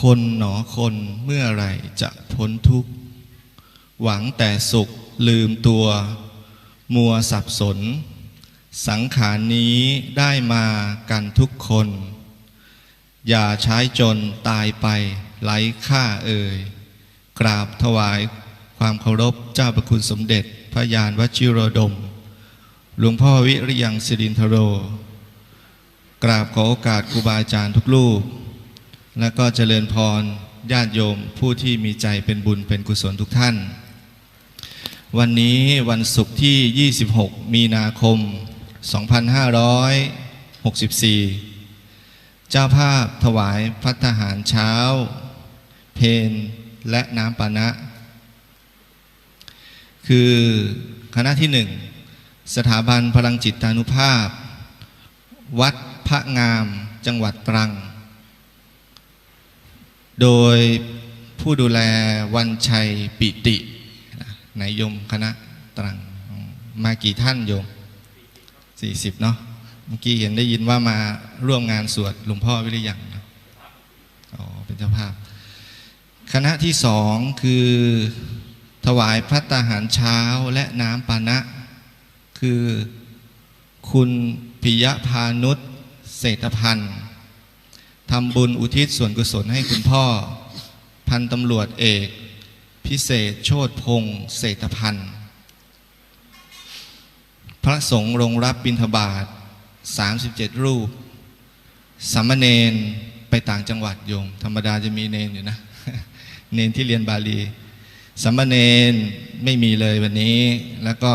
คนหนอคนเมื่อไรจะพ้นทุกข์ หวังแต่สุขลืมตัว มัวสับสน สังขารนี้ได้มากันทุกคน อย่าใช้จนตายไปไร้ค่าเอ่ย กราบถวายความเคารพเจ้าประคุณสมเด็จพระยานวชิรดม หลวงพ่อวิริยังสิรินทโร กราบขอโอกาสครูบาอาจารย์ทุกรูป และก็เจริญพรญาติโยมผู้ที่มีใจเป็นบุญเป็นกุศลทุกท่าน วันนี้วันศุกร์ที่ 26 มีนาคม 2564 เจ้าภาพถวายพัฒหารเช้า เพนและน้ำปานะ คือคณะที่หนึ่งสถาบันพลังจิตตานุภาพ วัดพระงามจังหวัดตรัง โดยผู้ดูแลวันชัยปิตินายยมคณะตรังมากี่ท่านโยม40 เนาะเมื่อกี้เห็นได้ยินว่ามาร่วมงานสวดหลวงพ่อวิริยังนอะอ๋อเป็นเจ้าภาพ คณะที่สองคือถวายพระตาหารเช้าและน้ำปานะ คือคุณปิยพานุษเศรษฐพันธ์ ทำบุญอุทิศส่วนกุศลให้คุณพ่อ พันตำรวจเอก พิเศษโชตพงศ์เศรษฐพันธ์พระสงฆ์ลงรับบิณฑบาต37 รูปสามเณรไปต่างจังหวัดโยม ธรรมดาจะมีเนนอยู่นะ เนนที่เรียนบาลีสามเณรไม่มีเลยวันนี้ แล้วก็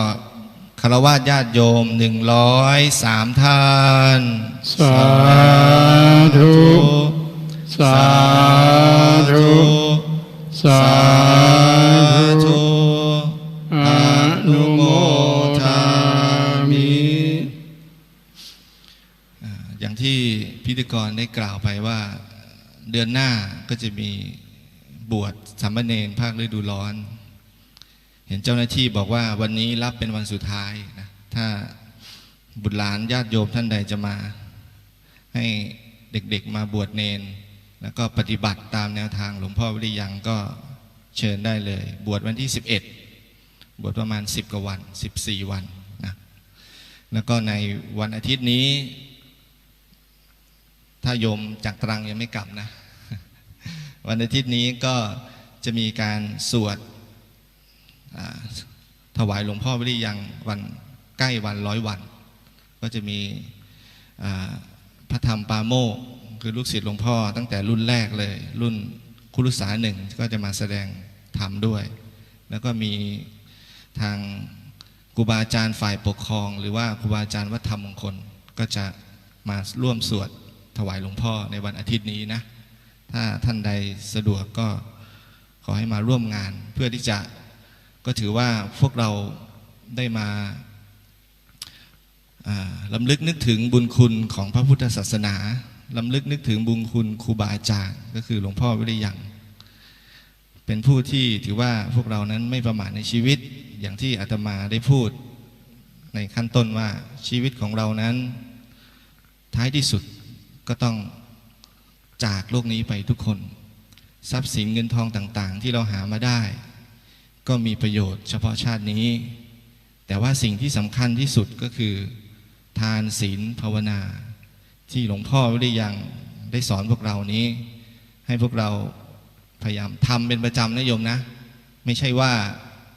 คารวะญาติโยม103ท่าน สาธุ สาธุ สาธุอนุโมทามิอ่าอย่างที่พิธีกรได้กล่าวไปว่าเดือนหน้าก็จะมีบวชสามเณรภาคฤดูร้อนเห็นเจ้าหน้าที่บอกว่าวันนี้รับเป็นวันสุดท้ายนะถ้าบุตรหลานญาติโยมท่านใดจะมา ให้เด็กๆมาบวชเนน แล้วก็ปฏิบัติตามแนวทางหลวงพ่อวิริยังก็เชิญได้เลย บวชวันที่ 11 บวชประมาณ 10 กว่าวัน 14 วันนะแล้วก็ในวันอาทิตย์นี้ ถ้าโยมจากตรังยังไม่กลับนะ วันอาทิตย์นี้ก็จะมีการสวด ถวายหลวงพ่อวิริยังวันใกล้วันร้อยวัน ก็จะมีพระธรรมปาโมกคือลูกศิษย์หลวงพ่อตั้งแต่รุ่นแรกเลย รุ่นคุรุษาหนึ่งก็จะมาแสดงธรรมด้วย แล้วก็มีทางครูบาอาจารย์ฝ่ายปกครอง หรือว่าครูบาอาจารย์วัฒนธรรมมงคลก็จะมาร่วมสวดถวายหลวงพ่อในวันอาทิตย์นี้นะ ถ้าท่านใดสะดวกก็ขอให้มาร่วมงานเพื่อที่จะ ก็ถือว่าพวกเราได้มาลำลึกนึกถึงบุญคุณของพระพุทธศาสนาลำลึกนึกถึงบุญคุณครูบาอาจารย์ก็คือหลวงพ่อวิริยังเป็นผู้ที่ถือว่าพวกเรานั้นไม่ประมาทในชีวิตอย่างที่อาตมาได้พูดในขั้นต้นว่าชีวิตของเรานั้น ท้ายที่สุดก็ต้องจากโลกนี้ไปทุกคน ทรัพย์สินเงินทองต่าง ๆ ที่เราหามาได้ ก็มีประโยชน์เฉพาะชาตินี้ แต่ว่าสิ่งที่สำคัญที่สุดก็คือ ทานศีลภาวนา ที่หลวงพ่อวิริยังได้สอนพวกเรานี้ ให้พวกเราพยายามทำเป็นประจำนะโยมนะ ไม่ใช่ว่า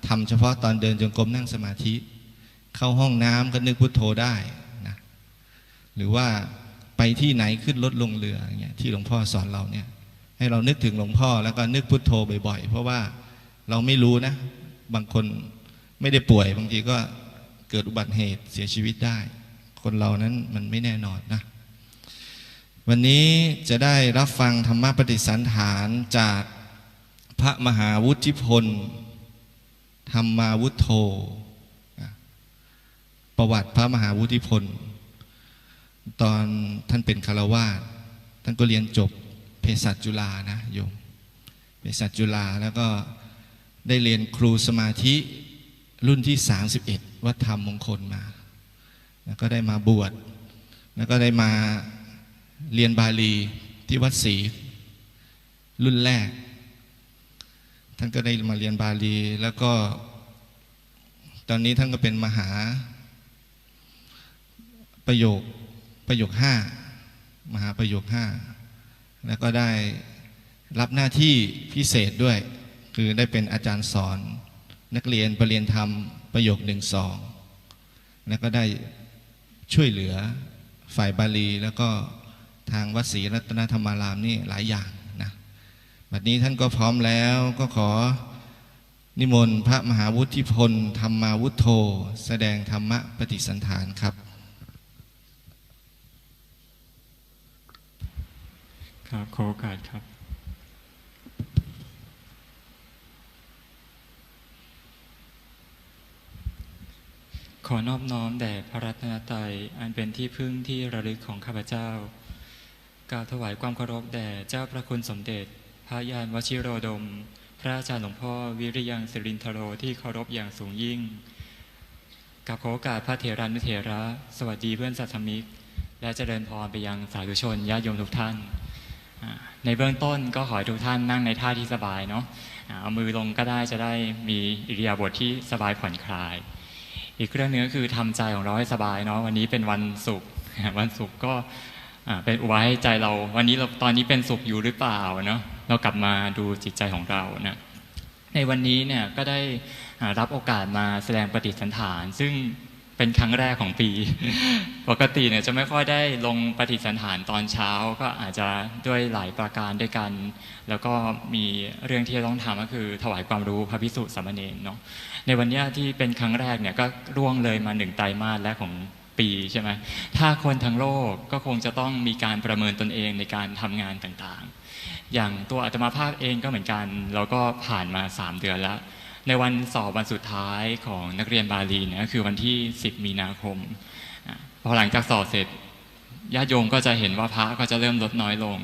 ทำเฉพาะตอนเดินจงกรมนั่งสมาธิ เข้าห้องน้ำก็นึกพุทโธได้นะหรือว่าไปที่ไหนขึ้นรถลงเรืออย่างเงี้ยที่หลวงพ่อสอนเราเนี่ยให้เรานึกถึงหลวงพ่อแล้วก็นึกพุทโธบ่อยๆ เพราะว่า เราไม่รู้นะ บางคนไม่ได้ป่วย บางทีก็เกิดอุบัติเหตุเสียชีวิตได้ คนเรานั้นมันไม่แน่นอนนะ วันนี้จะได้รับฟังธรรมปฏิสันฐานจากพระมหาวุฒิพล ธรรมาวุฒโธประวัติพระมหาวุฒิพล ตอนท่านเป็นคารวาสท่านก็เรียนจบเภสัชจุฬานะโยมเภสัชจุฬาแล้วก็ ได้เรียนครูสมาธิรุ่นที่ 31 วัดธรรมมงคลมา แล้วก็ได้มาบวช แล้วก็ได้มาเรียนบาลีที่วัดศรีรุ่นแรก ท่านก็ได้มาเรียนบาลีแล้วก็ ตอนนี้ท่านก็เป็นมหา ประโยคประโยคห้ามหาประโยคห้าแล้วก็ได้รับหน้าที่พิเศษด้วย คือได้เป็นอาจารย์สอน นักเรียนประเรียนธรรมประโยคหนึ่งสองแล้วก็ได้ช่วยเหลือฝ่ายบาลี แล้วก็ทางวัดศรีรัตนธรรมารามนี่หลายอย่างนะบัดนี้ท่านก็พร้อมแล้วก็ขอนิมนต์พระมหาวุฒิพลธรรมาวุฒโธ แสดงธรรมะปฏิสันฐานครับ ครับขอโอกาสครับ ขอนอบน้อมแด่พระรัตนตรัยอันเป็นที่พึ่งที่ระลึกของข้าพเจ้ากล่าวถวายความเคารพแด่เจ้าพระคุณสมเด็จ พระยานวชิโรดม พระอาจารย์หลวงพ่อวิริยังสิรินทโรที่เคารพอย่างสูงยิ่งกับขอโอกาสพระเถรานุเถระ สวัสดีเพื่อนสัตมิก และเจริญพรไปยังสาธุชนญาติโยมทุกท่าน ในเบื้องต้นก็ขอให้ทุกท่านนั่งในท่าที่สบายเนาะเอามือลงก็ได้จะได้มีอิริยาบถทที่สบายผ่อนคลาย อีกเรื่องนึงก็คือทำใจของเราให้สบายเนาะวันนี้เป็นวันศุกร์วันศุกร์ก็เป็นอุบายให้ใจเรา วันนี้เราตอนนี้เป็นสุขอยู่หรือเปล่าเนาะเรากลับมาดูจิตใจของเรานะในวันนี้เนี่ยก็ได้รับโอกาสมาแสดงปฏิสันฐาน ซึ่งเป็นครั้งแรกของปี ปกติเนี่ยจะไม่ค่อยได้ลงปฏิสันฐานตอนเช้าก็อาจจะด้วยหลายประการด้วยกัน แล้วก็มีเรื่องที่จะต้องทำก็คือถวายความรู้พระพิสุสามเณรเนาะ ในวันนี้ที่เป็นครั้งแรกเนี่ยก็ร่วงเลยมาหนึ่งไตรมาสแรกของปีใช่ไหมถ้าคนทั้งโลกก็คงจะต้องมีการประเมินตนเองในการทำงานต่างๆ อย่างตัวอาตมาภาพเองก็เหมือนกันเราก็ผ่านมา 3 เดือนแล้ว ในวันสอบวันสุดท้ายของนักเรียนบาลีเนี่ยคือวันที่ 10 มีนาคมพอหลังจากสอบเสร็จญาติโยมก็จะเห็นว่าพระก็จะเริ่มลดน้อยลง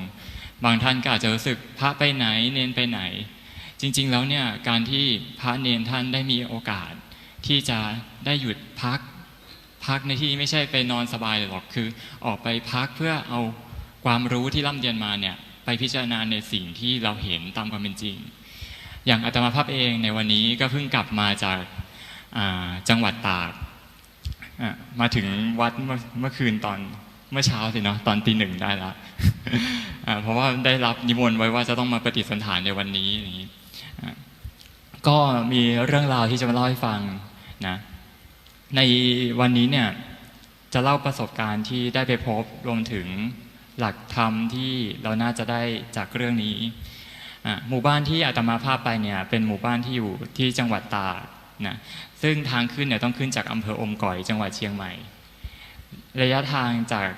บางท่านก็อาจจะรู้สึกพระไปไหนเนนไปไหน จริงๆแล้วเนี่ยการที่พระเนนท่านได้มีโอกาส ที่จะได้หยุดพัก พักในที่ไม่ใช่ไปนอนสบายหรอกคือ ออกไปพักเพื่อเอาความรู้ที่ร่ำเรียนมาเนี่ยไปพิจารณาในสิ่งที่เราเห็นตามความเป็นจริง อย่างอาตมาภาพเองในวันนี้ก็เพิ่งกลับมาจากาจังหวัดตากมาถึงวัดเมื่อคืนตอนเมื่อเช้าสิเนาะตอนตีหนึ่งได้ละเพราะว่าได้รับนิมนต์ไว้ว่าจะต้องมาปฏิสันฐานในวันนี้อย่างนี้ ก็มีเรื่องราวที่จะมาเล่าให้ฟังนะในวันนี้เนี่ยจะเล่าประสบการณ์ที่ได้ไปพบรวมถึงหลักธรรมที่เราน่าจะได้จากเรื่องนี้ หมู่บ้านที่อาตมาภาพไปเนี่ยเป็นหมู่บ้านที่อยู่ที่จังหวัดตากนะซึ่งทางขึ้นเนี่ยต้องขึ้นจากอำเภออมก่อยจังหวัดเชียงใหม่ ระยะทางจาก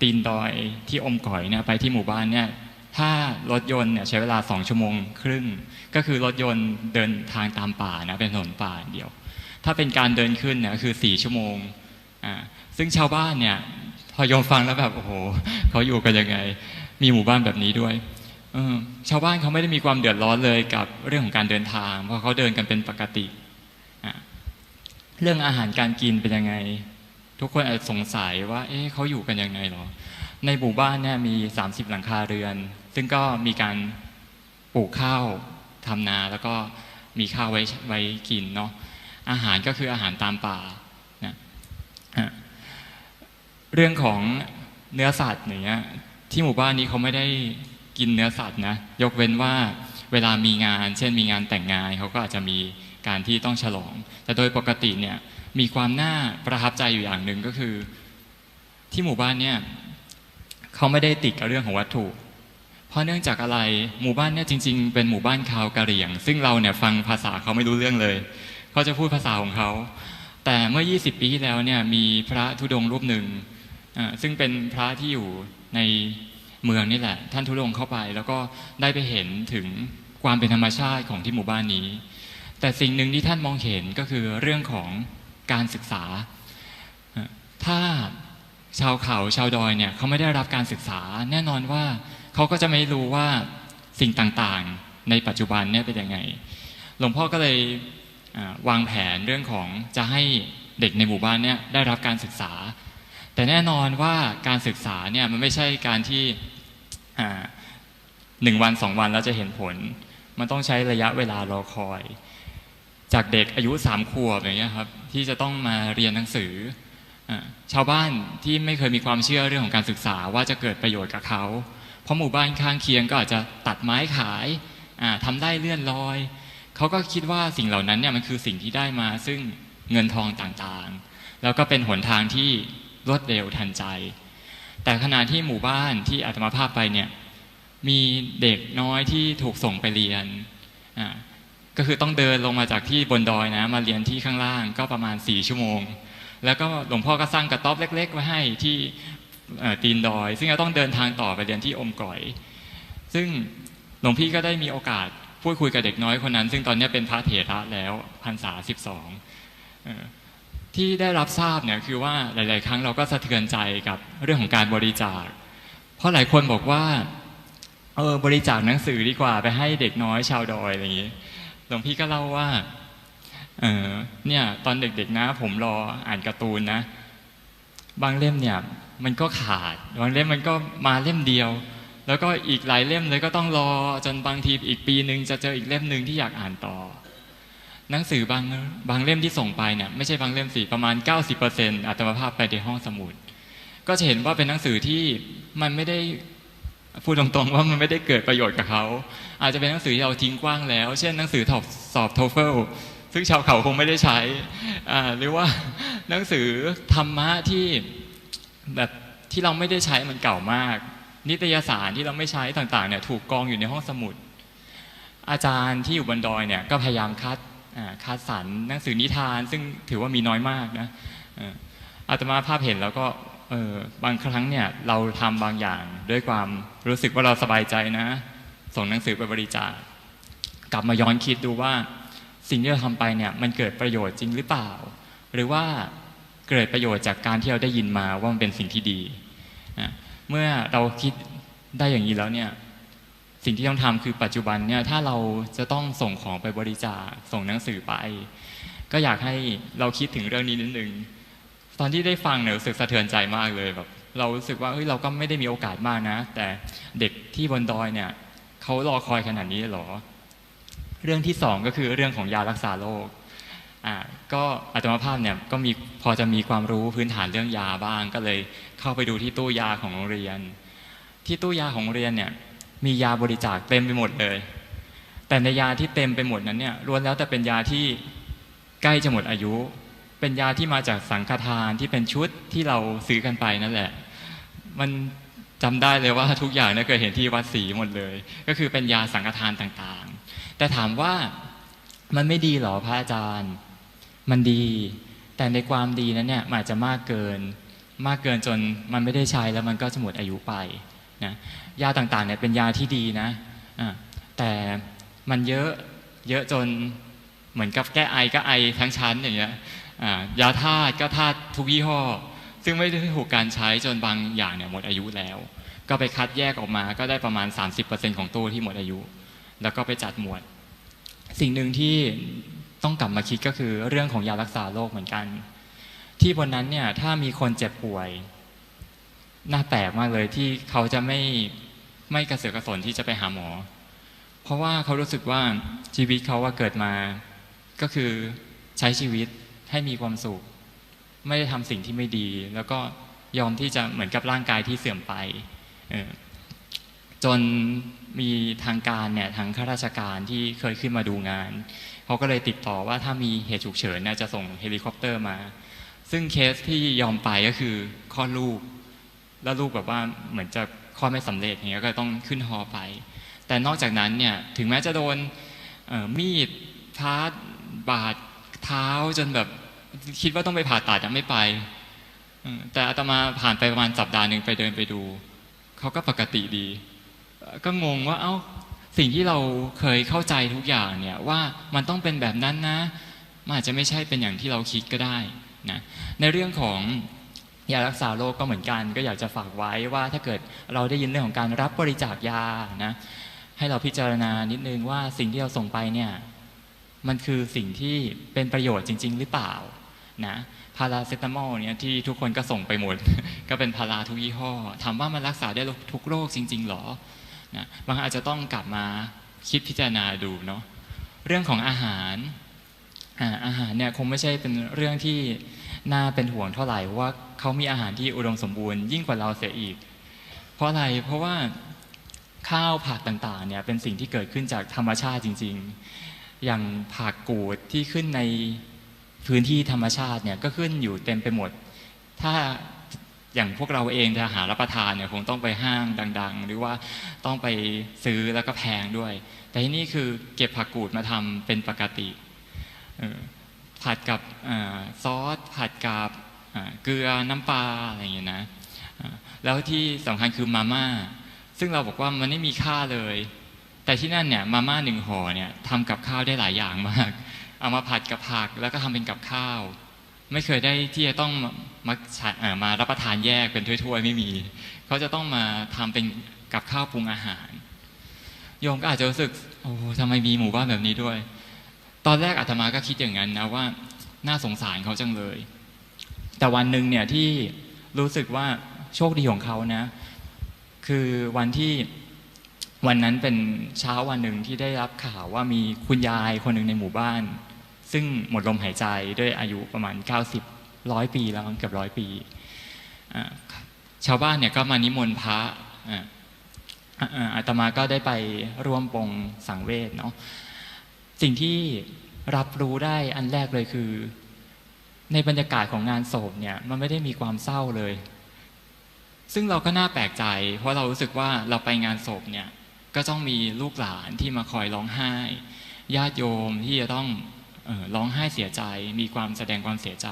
ตีนดอยที่อมก่อยเนี่ยไปที่หมู่บ้านเนี่ย ถ้ารถยนต์เนี่ยใช้เวลาสองชั่วโมงครึ่ง ก็คือรถยนต์เดินทางตามป่านะเป็นถนนป่าเดียว ถ้าเป็นการเดินขึ้นเนี่ยคือสี่ชั่วโมงอ่าซึ่งชาวบ้านเนี่ยพอโยมฟังแล้วแบบโอ้โหเขาอยู่กันยังไง มีหมู่บ้านแบบนี้ด้วยอชาวบ้านเขาไม่ได้มีความเดือดร้อนเลยกับเรื่องของการเดินทาง เพราะเขาเดินกันเป็นปกติอะเรื่องอาหารการกินเป็นยังไง ทุกคนอาจสงสัยว่า เอ๊ะเขาอยู่กันยังไงหรอ ในหมู่บ้านเนี่ยมี 30 หลังคาเรือน ซึ่งก็มีการปลูกข้าวทำนาแล้วก็มีข้าวไว้ไว้กินเนาะอาหารก็คืออาหารตามป่านะอะเรื่องของเนื้อสัตว์อย่างเงี้ยที่หมู่บ้านนี้เขาไม่ได้กินเนื้อสัตว์นะยกเว้นว่าเวลามีงาน เช่นมีงานแต่งงานเขาก็อาจจะมีการที่ต้องฉลอง แต่โดยปกติเนี่ยมีความน่าประทับใจอยู่อย่างหนึ่งก็คือ ที่หมู่บ้านเนี่ย เขาไม่ได้ติดกับเรื่องของวัตถุ เพราะเนื่องจากอะไรหมู่บ้านเนี่ยจริง ๆ เป็นหมู่บ้านชาวกะเหรี่ยง ซึ่งเราเนี่ยฟังภาษาเขาไม่รู้เรื่องเลยเขาจะพูดภาษาของเขาแต่เมื่อ 20 ปีที่แล้วเนี่ยมีพระธุดงรูปหนึ่งอ่าซึ่งเป็นพระที่อยู่ในเมืองนี่แหละ ท่านทุดงเข้าไป แล้วก็ได้ไปเห็นถึงความเป็นธรรมชาติของที่หมู่บ้านนี้ แต่สิ่งหนึ่งที่ท่านมองเห็นก็คือเรื่องของการศึกษา ถ้า ชาวเขาชาวดอยเนี่ยเขาไม่ได้รับการศึกษา แน่นอนว่าเขาก็จะไม่รู้ว่าสิ่งต่างๆ ในปัจจุบันเนี่ยเป็นยังไง หลวงพ่อก็เลยวางแผนเรื่องของจะให้เด็กในหมู่บ้านเนี่ยได้รับการศึกษา แต่แน่นอนว่าการศึกษาเนี่ยมันไม่ใช่การที่อ่าหนึ่งวันสองวันแล้วจะเห็นผล มันต้องใช้ระยะเวลารอคอย จากเด็กอายุสามขวบอย่างเงี้ยครับที่จะต้องมาเรียนหนังสือ ชาวบ้านที่ไม่เคยมีความเชื่อเรื่องของการศึกษาว่าจะเกิดประโยชน์กับเขา เพราะหมู่บ้านข้างเคียงก็อาจจะตัดไม้ขายอ่าทำได้เลื่อนลอย เขาก็คิดว่าสิ่งเหล่านั้นเนี่ยมันคือสิ่งที่ได้มาซึ่งเงินทองต่างๆ แล้วก็เป็นหนทางที่รวดเร็วทันใจ แต่ขณะที่หมู่บ้านที่อาตมาภาพไปเนี่ยมีเด็กน้อยที่ถูกส่งไปเรียนก็คือต้องเดินลงมาจากที่บนดอยนะมาเรียนที่ข้างล่างก็ประมาณ4ชั่วโมง แล้วก็หลวงพ่อก็สร้างกระต๊อบเล็ก ๆ ไว้ให้ที่ตีนดอย ซึ่งจะต้องเดินทางต่อไปเรียนที่อมก่อย ซึ่งหลวงพี่ก็ได้มีโอกาสพูดคุยกับเด็กน้อยคนนั้น ซึ่งตอนนี้เป็นพระเถระแล้วพรรษาสิบสองที่ได้รับทราบเนี่ยคือว่าหลาย ๆ ครั้งเราก็สะเทือนใจกับเรื่องของการบริจาค เพราะหลายคนบอกว่าเออบริจาคหนังสือดีกว่าไปให้เด็กน้อยชาวดอยอะไรอย่างนี้ หลวงพี่ก็เล่าว่า เออเนี่ยตอนเด็กๆนะ ผมรออ่านการ์ตูนนะ บางเล่มเนี่ยมันก็ขาด บางเล่มมันก็มาเล่มเดียว แล้วก็อีกหลายเล่มเลยก็ต้องรอจนบางทีอีกปีหนึ่งจะเจออีกเล่มหนึ่งที่อยากอ่านต่อ หนังสือบางบางเล่มที่ส่งไปเนี่ยไม่ใช่บางเล่มสิประมาณ 90%อัตมาภาพไปในห้องสมุด ก็จะเห็นว่าเป็นหนังสือที่มันไม่ได้พูดตรงๆว่ามันไม่ได้เกิดประโยชน์กับเขา อาจจะเป็นหนังสือที่เราทิ้งกว้างแล้ว เช่นหนังสือสอบสอบโทเฟล ซึ่งชาวเขาคงไม่ได้ใช้หรือว่าหนังสือธรรมะที่แบบที่เราไม่ได้ใช้มันเก่ามาก นิตยสารที่เราไม่ใช้ต่างๆเนี่ยถูกกองอยู่ในห้องสมุด อาจารย์ที่อยู่บนดอยเนี่ยก็พยายามคัดคัดสรรหนังสือนิทาน ซึ่งถือว่ามีน้อยมากนะอาตมาภาพเห็นแล้วก็บางครั้งเนี่ยเราทำบางอย่างด้วยความรู้สึกว่าเราสบายใจนะ ส่งหนังสือไปบริจาคกลับมาย้อนคิดดูว่า สิ่งที่เราทำไปเนี่ยมันเกิดประโยชน์จริงหรือเปล่า หรือว่าเกิดประโยชน์จากการที่เราได้ยินมาว่ามันเป็นสิ่งที่ดีอะเมื่อเราคิดได้อย่างนี้แล้วเนี่ยสิ่งที่ต้องทำคือปัจจุบันเนี่ยถ้าเราจะต้องส่งของไปบริจาคส่งหนังสือไป ก็อยากให้เราคิดถึงเรื่องนี้นิดนึงตอนที่ได้ฟังเนี่ยรู้สึกสะเทือนใจมากเลยแบบเรารู้สึกว่าเฮ้ยเราก็ไม่ได้มีโอกาสมากนะ แต่เด็กที่บนดอยเนี่ยเขารอคอยขนาดนี้เหรอ เรื่องที่สองก็คือเรื่องของยารักษาโรคอ่าก็อาตมาภาพเนี่ยก็มีพอจะมีความรู้พื้นฐานเรื่องยาบ้าง ก็เลยเข้าไปดูที่ตู้ยาของโรงเรียน ที่ตู้ยาของโรงเรียนเนี่ยมียาบริจาคเต็มไปหมดเลย แต่ในยาที่เต็มไปหมดนั้นเนี่ยล้วนแล้วแต่เป็นยาที่ใกล้จะหมดอายุ เป็นยาที่มาจากสังฆทานที่เป็นชุดที่เราซื้อกันไปนั่นแหละ มัน จำได้เลยว่าทุกอย่างเนี่ยเคยเห็นที่วัดศรีหมดเลย ก็คือเป็นยาสังฆทานต่างๆ แต่ถามว่ามันไม่ดีหรอพระอาจารย์ มันดี แต่ในความดีนั้นเนี่ยอาจจะมากเกิน มากเกินจนมันไม่ได้ใช้แล้วมันก็จะหมดอายุไปนะยาต่างๆเนี่ยเป็นยาที่ดีนะอะแต่มันเยอะเยอะจนเหมือนกับแก้ไอก็ไอทั้งชั้นอย่างเงี้ยอ่ายาธาตุก็ธาตุทุกยี่ห้อ ซึ่งไม่ได้ถูกการใช้จนบางอย่างเนี่ยหมดอายุแล้ว ก็ไปคัดแยกออกมาก็ได้ประมาณ 30%ของตู้ที่หมดอายุ แล้วก็ไปจัดหมวด สิ่งหนึ่งที่ต้องกลับมาคิดก็คือเรื่องของยารักษาโรคเหมือนกัน ที่บนนั้นเนี่ยถ้ามีคนเจ็บป่วยน่าแปลกมากเลยที่เขาจะไม่ไม่กระเสือกกระสนที่จะไปหาหมอ เพราะว่าเขารู้สึกว่าชีวิตเขาว่าเกิดมา ก็คือใช้ชีวิตให้มีความสุข ไม่ได้ทำสิ่งที่ไม่ดี แล้วก็ยอมที่จะเหมือนกับร่างกายที่เสื่อมไปจนมีทางการเนี่ยทางข้าราชการที่เคยขึ้นมาดูงานเขาก็เลยติดต่อว่าถ้ามีเหตุฉุกเฉินเนี่ยจะส่งเฮลิคอปเตอร์มา ซึ่งเคสที่ยอมไปก็คือคลอดลูก แล้วลูกแบบว่าเหมือนจะคลอดไม่สำเร็จอย่างเงี้ยก็ต้องขึ้นฮอไป แต่นอกจากนั้นเนี่ยถึงแม้จะโดนมีดพาดบาดเท้าจนแบบ คิดว่าต้องไปผ่าตัดยังไม่ไปแต่อาตมาผ่านไปประมาณสัปดาห์หนึ่งไปเดินไปดู เขาก็ปกติดี ก็งงว่าเอ้าสิ่งที่เราเคยเข้าใจทุกอย่างเนี่ยว่ามันต้องเป็นแบบนั้นนะ มันอาจจะไม่ใช่เป็นอย่างที่เราคิดก็ได้นะในเรื่องของยารักษาโรคก็เหมือนกัน ก็อยากจะฝากไว้ว่าถ้าเกิดเราได้ยินเรื่องของการรับบริจาคยานะให้เราพิจารณานิดนึงว่าสิ่งที่เราส่งไปเนี่ยมันคือสิ่งที่เป็นประโยชน์จริง ๆ หรือเปล่า นะพาราเซตามอลเนี่ยที่ทุกคนก็ส่งไปหมด ก็เป็นพาราทุกยี่ห้อถามว่ามันรักษาได้ทุกโรคจริง ๆหรอนะบางอาจจะต้องกลับมาคิดพิจารณาดูเนาะเรื่องของอาหารอาหารเนี่ยคงไม่ใช่เป็นเรื่องที่น่าเป็นห่วงเท่าไหร่ว่าเขามีอาหารที่อุดมสมบูรณ์ยิ่งกว่าเราเสียอีก เพราะอะไรเพราะว่าข้าวผักต่างๆเนี่ยเป็นสิ่งที่เกิดขึ้นจากธรรมชาติจริง ๆ อย่างผักกูดที่ขึ้นใน พื้นที่ธรรมชาติเนี่ยก็ขึ้นอยู่เต็มไปหมด ถ้าอย่างพวกเราเองจะหารับประทานเนี่ยคงต้องไปห้างดัง ๆ หรือว่าต้องไปซื้อแล้วก็แพงด้วย แต่ที่นี่คือเก็บผักกูดมาทำเป็นปกติ ผัดกับอซอส ผัดกับเกลือน้ำปลาอะไรอย่างเงี้ยนะแล้วที่สำคัญคือมาม่า ซึ่งเราบอกว่ามันไม่มีค่าเลย แต่ที่นั่นเนี่ยมาม่าหนึ่งห่อเนี่ยทำกับข้าวได้หลายอย่างมาก เอามาผัดกับผักแล้วก็ทำเป็นกับข้าว ไม่เคยได้ที่จะต้องมามาใช้เอ่อมารับประทานแยกเป็นถ้วยๆไม่มีเขาจะต้องมาทำเป็นกับข้าวปรุงอาหารโยมก็อาจจะรู้สึกโอ้ทำไมมีหมู่บ้านแบบนี้ด้วย ตอนแรกอาตมาก็คิดอย่างนั้นนะว่าน่าสงสารเขาจังเลย แต่วันหนึ่งเนี่ยที่รู้สึกว่าโชคดีของเขานะ คือวันที่วันนั้นเป็นเช้าวันหนึ่งที่ได้รับข่าวว่ามีคุณยายคนหนึ่งในหมู่บ้าน ซึ่งหมดลมหายใจด้วยอายุประมาณ 90ร้อยปีแล้วมั้งเกือบร้อยปี ชาวบ้านเนี่ยก็มานิมนต์พระอาตมาก็ได้ไปร่วมปงสังเวชเนาะสิ่งที่รับรู้ได้อันแรกเลยคือ ในบรรยากาศของงานศพเนี่ยมันไม่ได้มีความเศร้าเลย ซึ่งเราก็น่าแปลกใจ เพราะเรารู้สึกว่าเราไปงานศพเนี่ยก็ต้องมีลูกหลานที่มาคอยร้องไห้ญาติโยมที่จะต้อง ร้องไห้เสียใจ มีความแสดงความเสียใจ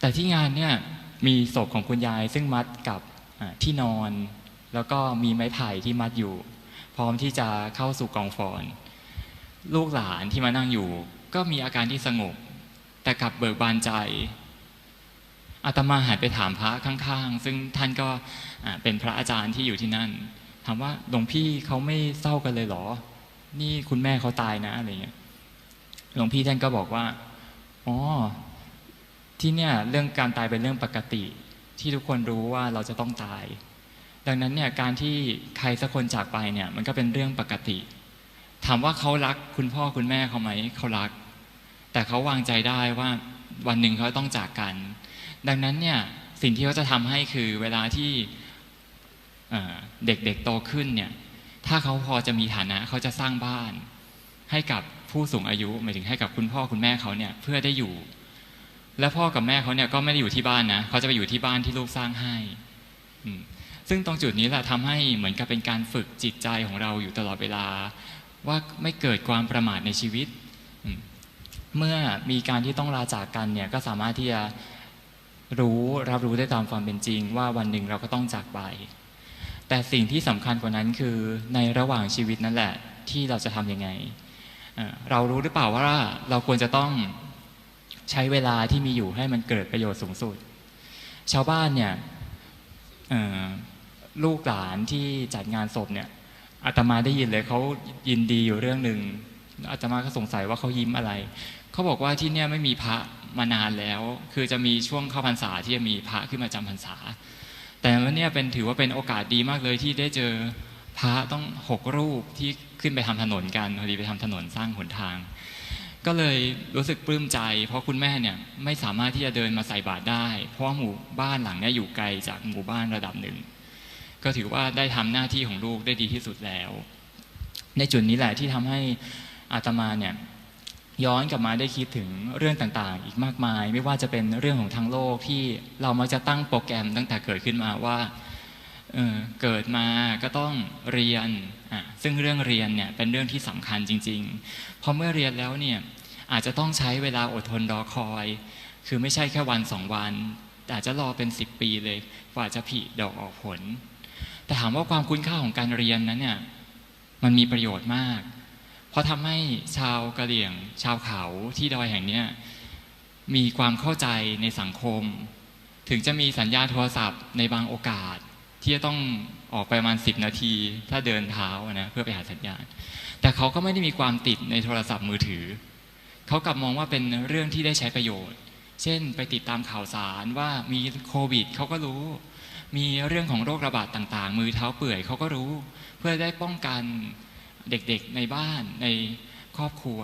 แต่ที่งานเนี่ยมีศพของคุณยายซึ่งมัดกับที่นอน แล้วก็มีไม้ไผ่ที่มัดอยู่ พร้อมที่จะเข้าสู่กองฟอน ลูกหลานที่มานั่งอยู่ ก็มีอาการที่สงบ แต่กลับเบิกบานใจอาตมาหันไปถามพระข้างๆ ซึ่งท่านก็เป็นพระอาจารย์ที่อยู่ที่นั่น ถามว่าหลวงพี่เขาไม่เศร้ากันเลยเหรอ นี่คุณแม่เขาตายนะอะไรเงี้ย หลวงพี่ท่านก็บอกว่าอ๋อที่เนี่ยเรื่องการตายเป็นเรื่องปกติ ที่ทุกคนรู้ว่าเราจะต้องตาย ดังนั้นเนี่ยการที่ใครสักคนจากไปเนี่ยมันก็เป็นเรื่องปกติ ถามว่าเขารักคุณพ่อคุณแม่เขาไหมเขารัก แต่เขาวางใจได้ว่าวันหนึ่งเขาต้องจากกัน ดังนั้นเนี่ยสิ่งที่เขาจะทำให้คือเวลาที่เอ่อเด็กๆโตขึ้นเนี่ยถ้าเขาพอจะมีฐานะเขาจะสร้างบ้านให้กับ ผู้สูงอายุหมายถึงให้กับคุณพ่อคุณแม่เขาเนี่ยเพื่อได้อยู่ และพ่อกับแม่เขาเนี่ยก็ไม่ได้อยู่ที่บ้านนะเขาจะไปอยู่ที่บ้านที่ลูกสร้างให้ซึ่งตรงจุดนี้แหละทำให้เหมือนกับเป็นการฝึกจิตใจของเราอยู่ตลอดเวลา ว่าไม่เกิดความประมาทในชีวิตมเมื่อมีการที่ต้องลาจากกันเนี่ยก็สามารถที่จะรู้รับรู้ได้ตามความเป็นจริง ว่าวันหนึ่งเราก็ต้องจากไป แต่สิ่งที่สำคัญกว่านั้นคือในระหว่างชีวิตนั่นแหละที่เราจะทำยังไง เรารู้หรือเปล่าว่าเราควรจะต้องใช้เวลาที่มีอยู่ให้มันเกิดประโยชน์สูงสุด ชาวบ้านเนี่ยลูกหลานที่จัดงานศพเนี่ยอาตมาได้ยินเลยเขายินดีอยู่เรื่องหนึ่งอาตมาก็สงสัยว่าเขายิ้มอะไรเขาบอกว่าที่เนี่ยไม่มีพระมานานแล้ว คือจะมีช่วงเข้าพรรษาที่จะมีพระขึ้นมาจำพรรษา แต่วันเนี้ยเป็นถือว่าเป็นโอกาสดีมากเลยที่ได้เจอพระต้องหกรูปที่ ขึ้นไปทำถนนกันพอดีไปทำถนนสร้างหนทาง ก็เลยรู้สึกปลื้มใจ เพราะคุณแม่เนี่ยไม่สามารถที่จะเดินมาใส่บาตรได้ เพราะว่าหมู่บ้านหลังนี้อยู่ไกลจากหมู่บ้านระดับหนึ่ง ก็ถือว่าได้ทำหน้าที่ของลูกได้ดีที่สุดแล้ว ในจุดนี้แหละที่ทำให้อาตมาเนี่ยย้อนกลับมาได้คิดถึงเรื่องต่างๆ อีกมากมาย ไม่ว่าจะเป็นเรื่องของทางโลกที่เรามักจะตั้งโปรแกรมตั้งแต่เกิดขึ้นมาว่า เกิดมาก็ต้องเรียน ซึ่งเรื่องเรียนเนี่ยเป็นเรื่องที่สำคัญจริงๆ เพอเมื่อเรียนแล้วเนี่ยอาจจะต้องใช้เวลาอดทนรอคอย คือไม่ใช่แค่วันสองวัน แต่อาจจะรอเป็นสิบปีเลยกว่าจะผลิดอกออกผล แต่ถามว่าความคุ้นค่าของการเรียนนั้นเนี่ยมันมีประโยชน์มาก เพราะทำให้ชาวกะเหรี่ยง ชาวเขาที่ดอยแห่งเนี้มีความเข้าใจในสังคม ถึงจะมีสัญญาณโทรศัพท์ในบางโอกาส ที่จะต้องออกไปประมาณสิบนาที ถ้าเดินเท้านะเพื่อไปหาสัญญาณ แต่เขาก็ไม่ได้มีความติดในโทรศัพท์มือถือ เขากลับมองว่าเป็นเรื่องที่ได้ใช้ประโยชน์ เช่น ไปติดตามข่าวสารว่ามีโควิดเขาก็รู้ มีเรื่องของโรคระบาดต่างๆ มือเท้าเปื่อยเขาก็รู้ เพื่อได้ป้องกันเด็กๆในบ้านในครอบครัว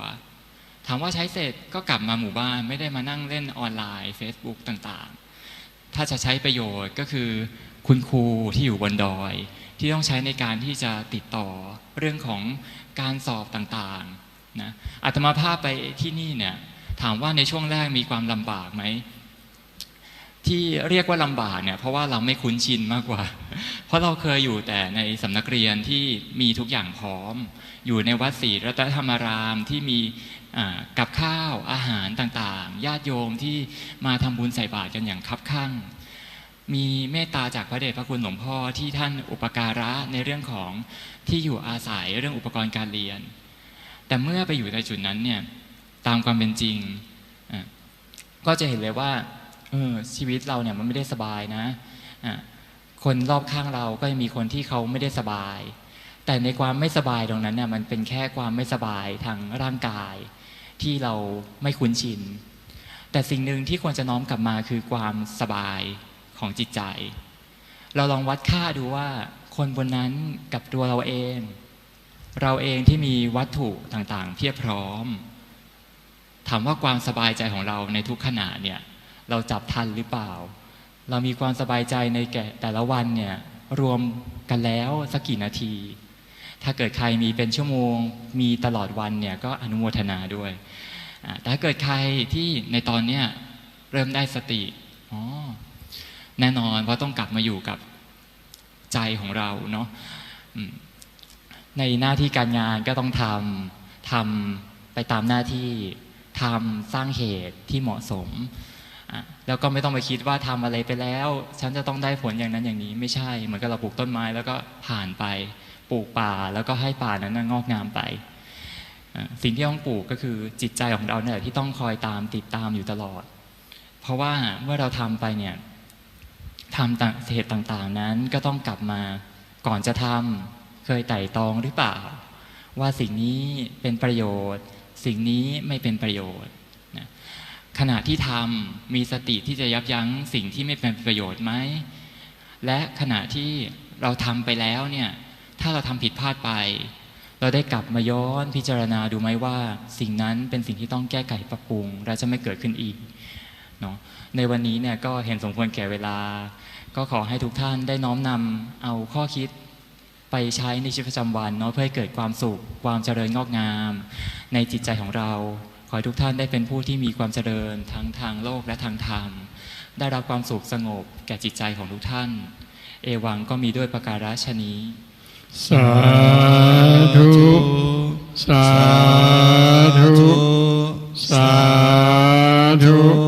ถามว่าใช้เสร็จก็กลับมาหมู่บ้านไม่ได้มานั่งเล่นออนไลน์ Facebook ต่างๆ ถ้าจะใช้ประโยชน์ก็คือ คุณครูที่อยู่บนดอย ที่ต้องใช้ในการที่จะติดต่อเรื่องของการสอบต่างๆนะอาตมาภาพไปที่นี่เนี่ยถามว่าในช่วงแรกมีความลำบากไหมที่เรียกว่าลำบากเนี่ยเพราะว่าเราไม่คุ้นชินมากกว่า เพราะเราเคยอยู่แต่ในสำนักเรียนที่มีทุกอย่างพร้อม อยู่ในวัดศรีรัตนธรรมารามที่มีกับข้าวอาหารต่างๆญาติโยมที่มาทำบุญใส่บาตรกันอย่างคับข้าง มีเมตตาจากพระเดชพระคุณหลวงพ่อที่ท่านอุปการะในเรื่องของที่อยู่อาศัยเรื่องอุปกรณ์การเรียน แต่เมื่อไปอยู่ในจุดนั้นเนี่ยตามความเป็นจริง ก็จะเห็นเลยว่าเออชีวิตเราเนี่ยมันไม่ได้สบายนะะคนรอบข้างเราก็ยังมีคนที่เขาไม่ได้สบาย แต่ในความไม่สบายตรงนั้นเนี่ยมันเป็นแค่ความไม่สบายทางร่างกาย ที่เราไม่คุ้นชิน แต่สิ่งหนึ่งที่ควรจะน้อมกลับมาคือความสบาย ของจิตใจ เราลองวัดค่าดูว่าคนบนนั้นกับตัวเราเอง เราเองที่มีวัตถุต่างๆ เพียบพร้อมถามว่าความสบายใจของเราในทุกขณะเนี่ยเราจับทันหรือเปล่า เรามีความสบายใจในแก่แต่ละวันเนี่ยรวมกันแล้วสักกี่นาที ถ้าเกิดใครมีเป็นชั่วโมง มีตลอดวันเนี่ยก็อนุโมทนาด้วยแต่ถ้าเกิดใครที่ในตอนเนี้ยเริ่มได้สติอ๋อ แน่นอนว่าะต้องกลับมาอยู่กับใจของเราเนาะในหน้าที่การงานก็ต้องทำทำไปตามหน้าที่ทำสร้างเหตุที่เหมาะสม แล้วก็ไม่ต้องไปคิดว่าทำอะไรไปแล้ว ฉันจะต้องได้ผลอย่างนั้นอย่างนี้ไม่ใช่ เหมือนกับเราปลูกต้นไม้แล้วก็ผ่านไปปลูกป่าแล้วก็ให้ป่านั้นงอกงามไป สิ่งที่ต้องปลูกก็คือจิตใจของเราเนี่ยที่ต้องคอยตามติดตามอยู่ตลอด เพราะว่าเมื่อเราทำไปเนี่ย ทำต่างเหตุต่างๆนั้นก็ต้องกลับมาก่อนจะทำเคยไต่ตรองหรือเปล่า ว่าสิ่งนี้เป็นประโยชน์ สิ่งนี้ไม่เป็นประโยชน์นะขณะที่ทำมีสติที่จะยับยั้งสิ่งที่ไม่เป็นประโยชน์ไหมและขณะที่เราทำไปแล้วเนี่ยถ้าเราทำผิดพลาดไป เราได้กลับมาย้อนพิจารณาดูไหมว่า สิ่งนั้นเป็นสิ่งที่ต้องแก้ไขปรับปรุง และจะไม่เกิดขึ้นอีก เนาะในวันนี้เนี่ยก็เห็นสมควรแก่เวลา ก็ขอให้ทุกท่านได้น้อมนำเอาข้อคิดไปใช้ในชีวิตประจำวันเนาะเพื่อให้เกิดความสุข ความเจริญงอกงาม ในจิตใจของเรา ขอให้ทุกท่านได้เป็นผู้ที่มีความเจริญทั้งทางโลกและทางธรรม ได้รับความสุขสงบแก่จิตใจของทุกท่าน เอวังก็มีด้วยประการฉนี้ สาธุ สาธุ สาธุ